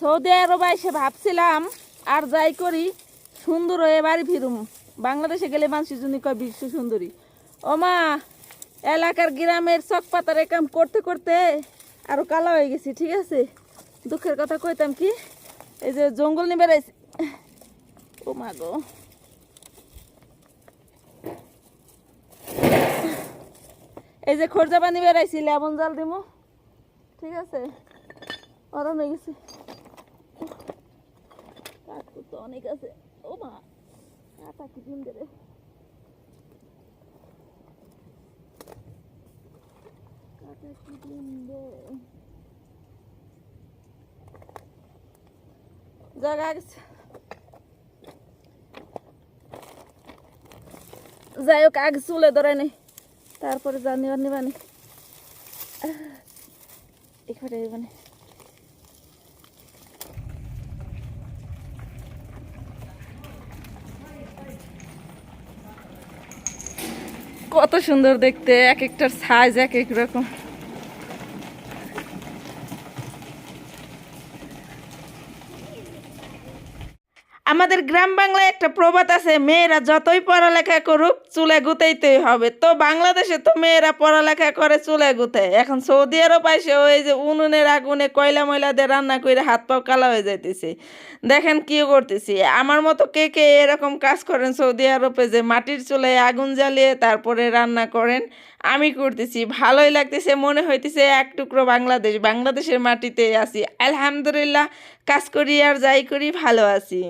Saudi আরবে এসে ভাবছিলাম, আর যাই করি, সুন্দর হয়ে বাড়ি ফিরুম। বাংলাদেশে গেলে মানুষের জন্য কয় বিশ্ব সুন্দরী। ও মা, এলাকার গ্রামের চক পাতার কাম করতে করতে আরও কালা হয়ে গেছি, ঠিক আছে? দুঃখের কথা কইতাম কি? এই যে জঙ্গল নিয়ে বেড়াইছি। ও মা গো। এই যে খরজা পানি বেড়াইছি, লেবন জাল দিমু। ঠিক আছে? অরণ হয়ে গেছে। তো অনেক আছে। ও মা কাটা কি দিন দেবে? কাটা কি দে যাই হোক, আগে চুলে ধরে নেই তারপরে যা নিবার নিবানি এখানে মানে কত সুন্দর দেখতে এক একটার সাইজ এক এক রকম। আমাদের গ্রাম বাংলায় একটা প্রবাদ আছে, মেয়েরা যতই পড়ালেখা করুক চুলে গুতাইতেই হবে। তো বাংলাদেশে তো মেয়েরা পড়ালেখা করে চুলে গুতায় এখন সৌদি আরব পাইছে ওই যে উনুনের আগুনে কয়লা ময়লা দিয়ে রান্না করে হাত পাও কালা হয়ে যাইতেছে। দেখেন কি করতেছি। আমার মতো কে কে এরকম কাজ করেন সৌদি আরবে যে মাটির চুলায় আগুন জ্বালিয়ে তারপরে রান্না করেন, আমি করতেছি। ভালোই লাগতেছে, মনে হইতেছে এক টুকরো বাংলাদেশ, বাংলাদেশের মাটিতে আছি। আলহামদুলিল্লাহ, কাজ করি আর যাই করি ভালো আছি।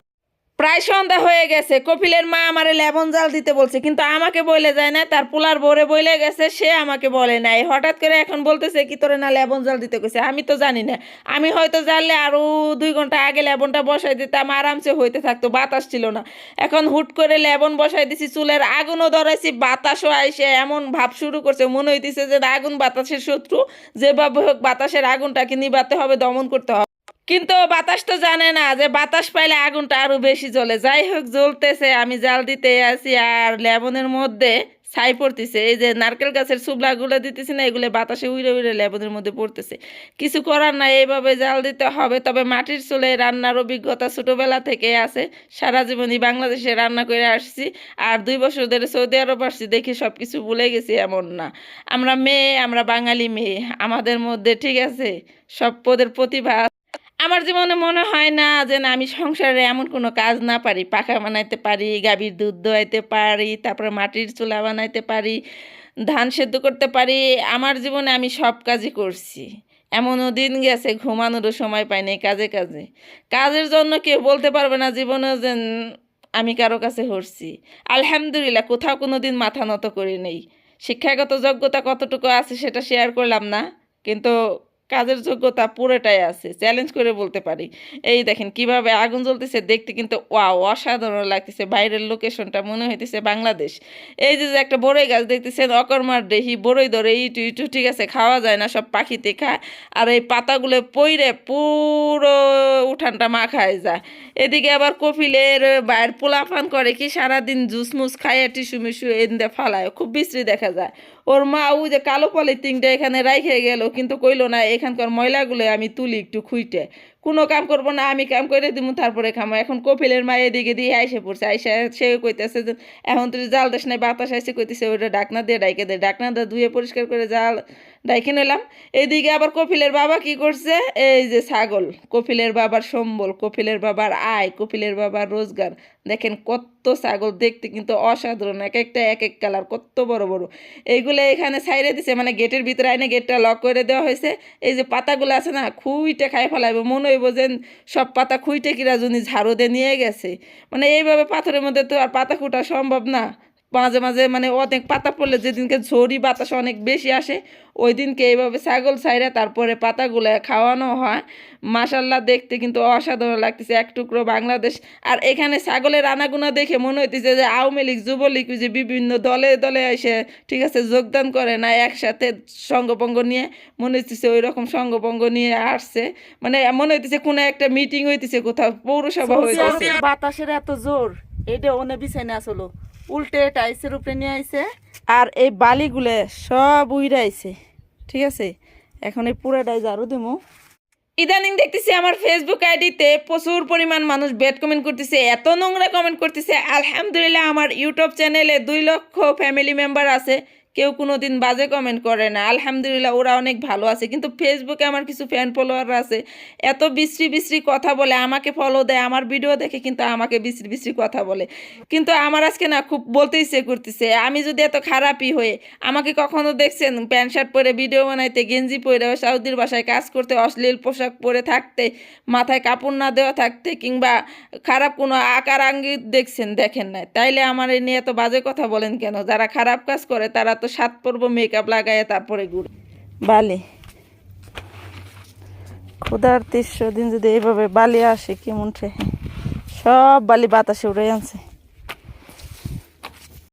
প্রায় সন্ধ্যা হয়ে গেছে। কপিলের মা আমারে লেবন জাল দিতে বলছে, কিন্তু আমাকে বলে যায় না, তার পোলার বোরে বলে গেছে, সে আমাকে বলে নাই। হঠাৎ করে এখন বলতেছে কি, তোরে না লেবন জাল দিতে কইছে। আমি তো জানি না। আমি হয়তো জানলে আরও দুই ঘণ্টা আগে লেবনটা বসাই দিতাম, আরামসে হইতে থাকতো, বাতাস ছিল না। এখন হুট করে লেবন বসাই দিছি, চুলের আগুনও ধরাইছি, বাতাসও আইসে, এমন ভাব শুরু করছে, মনে হইতেছে যে আগুন বাতাসের শত্রু, যেভাবে হোক বাতাসের আগুনটাকে নিবাতে হবে, দমন করতে হবে। কিন্তু বাতাস তো জানে না যে বাতাস পাইলে আগুনটা আরও বেশি জ্বলে। যাই হোক, জ্বলতেছে, আমি জাল দিতে আছি আর লেবনের মধ্যে ছাই পড়তেছে। এই যে নারকেল গাছের সুবলাগুলো দিতেছি না, এগুলো বাতাসে উড়ে উড়ে লেবনের মধ্যে পড়তেছে। কিছু করার নাই, এইভাবে জাল দিতে হবে। তবে মাটির চুলে রান্নার অভিজ্ঞতা ছোটোবেলা থেকে আছে। সারা জীবনই বাংলাদেশে রান্না করে আসছি আর দুই বছর ধরে সৌদি আরব আসছি, দেখি সব কিছু ভুলে গেছি এমন না। আমরা মেয়ে, আমরা বাঙালি মেয়ে। আমাদের মধ্যে, ঠিক আছে, সব পদের প্রতিভা আমার জীবনে মনে হয় না যে না, আমি সংসারে এমন কোনো কাজ না পারি। পাখা বানাইতে পারি, গাভীর দুধ দোয়াইতে পারি, তারপরে মাটির চুলা বানাইতে পারি, ধান সেদ্ধ করতে পারি। আমার জীবনে আমি সব কাজই করছি। এমনও দিন গেছে, ঘুমানোরও সময় পাইনি কাজে কাজে। কাজের জন্য কেউ বলতে পারবে না জীবনে যে আমি কারও কাছে হরছি। আলহামদুলিল্লাহ, কোথাও কোনো দিন মাথা নত করি নেই। শিক্ষাগত যোগ্যতা কতটুকু আছে সেটা শেয়ার করলাম না, কিন্তু কাজের যোগ্যতা পুরোটাই আছে চ্যালেঞ্জ করে বলতে পারি। এই দেখেন কীভাবে আগুন জ্বলতেছে, দেখতে কিন্তু ওয়াও, অসাধারণ লাগতেছে। বাইরের লোকেশনটা মনে হইতেছে বাংলাদেশ। এই যে একটা বড়ই গাছ দেখতেছেন, অকর্মার দেহি, বড়ই ধরে, ইটু ইটু, ঠিক আছে, খাওয়া যায় না, সব পাখিতে খায় আর এই পাতাগুলো পইরে পুরো উঠানটা মাখায় যায় এদিকে আবার কপিলের বাইর পোলাফান করে, কি সারাদিন জুস মুস খাইয়ে টিসু মিসু এনে ফালায়, খুব বিশ্রী দেখা যায়। ওর মা ও যে কালো পলিথিনটা এখানে রাইখে গেল, কিন্তু কইলো না, এখানকার ময়লাগুলো আমি তুলি একটু খুইটে। কোনো কাম করব না, আমি কাম করে দিব তারপরে খামো। এখন কপিলের মা এদিকে দিয়ে আইসে পড়ছে, আইসা সে কইতেছে এখন তুই জাল দেশ নাই, বাতাস আইসে কইতেছে, ওইটা ডাকনা দিয়ে ডাইকে দে। ডাকনা দিয়ে ধুয়ে পরিষ্কার করে জাল ডাইকে নিলাম। এইদিকে আবার কপিলের বাবা কি করছে? এই যে ছাগল, কপিলের বাবার সম্বল, কপিলের বাবার আয়, কপিলের বাবার রোজগার। দেখেন কত ছাগল, দেখতে কিন্তু অসাধারণ, এক একটা, এক এক কালার, কত বড় বড়। এইগুলো এখানে সাইডে দিছে মানে গেটের ভিতরে আইনে গেটটা লক করে দেওয়া হয়েছে। এই যে পাতাগুলো আছে না, খুইটে খাই ফেলাইব, মনে হইব যে সব পাতা খুঁইটে কিরা জুনি ঝাড়ু দিয়ে নিয়ে গেছে। মানে এইভাবে পাথরের মধ্যে তো আর পাতা খুঁটা সম্ভব না। মাঝে মাঝে মানে অনেক পাতা পড়লে যেদিনকে ঝড়ি বাতাস অনেক বেশি আসে ওই দিনকে এইভাবে ছাগল ছাইরা তারপরে পাতাগুলো খাওয়ানো হয়। মাসাল্লাহ দেখতে কিন্তু অসাধারণ লাগতেছে এক টুকরো বাংলাদেশ। আর এখানে ছাগলের আনাগুনা দেখে মনে হইতেছে যে আওয়ামী লীগ যুবলীগ যে বিভিন্ন দলে দলে এসে ঠিক আছে যোগদান করে না একসাথে সঙ্গপঙ্গ নিয়ে মনে হইতেছে ওই রকম সঙ্গপঙ্গ নিয়ে আসছে। মানে মনে হইতেছে কোনো একটা মিটিং হইতেছে কোথাও পৌরসভা হইতেছে। বাতাসের এত জোর এটা ওনে বিছাইনে আসলো। উল্টে টাইসের উপরে নিয়ে আইছে। আর এই বালিগুলো সব উইরাইছে ঠিক আছে? এখন এই পুরাটাই ঝাড়ু দেবো ইদানিং দেখতেছি আমার ফেসবুক আইডিতে প্রচুর পরিমাণ মানুষ ব্যাড কমেন্ট করতেছে, এত নোংরা কমেন্ট করতেছে। আলহামদুলিল্লাহ, আমার ইউটিউব চ্যানেলে দুই লক্ষ ফ্যামিলি মেম্বার আছে। কেউ কোনো দিন বাজে কমেন্ট করে না। আলহামদুলিল্লাহ ওরা অনেক ভালো আছে। কিন্তু ফেসবুকে আমার কিছু ফ্যান ফলোয়ার আছে। এত বিশ্রী বিশ্রী কথা বলে, আমাকে ফলো দেয়, আমার ভিডিও দেখে কিন্তু আমাকে বিশ্রী বিশ্রী কথা বলে। কিন্তু আমার আজকে না খুব বলতে ইচ্ছে করতেছে, আমি যদি এত খারাপই হয়ে আমাকে কখনো দেখছেন? প্যান্ট শার্ট পরে ভিডিও বানাইতে, গেঞ্জি পরে সাউদির বাসায় কাজ করতে, অশ্লীল পোশাক পরে থাকতে, মাথায় কাপড় না দেওয়া থাকতে, কিংবা খারাপ কোনো আকার আঙ্গিক দেখছেন, দেখেন না তাইলে আমার এ নিয়ে এত বাজে কথা বলেন কেন? যারা খারাপ কাজ করে, তারা তো সাত পর্ব মেকআপ লাগায় তারপরে ঘুরে বালি। ক্ষুধার তিরশো দিন যদি এইভাবে বালি আসে কেমন সব বালি বাতাসে উড়ে আনছে।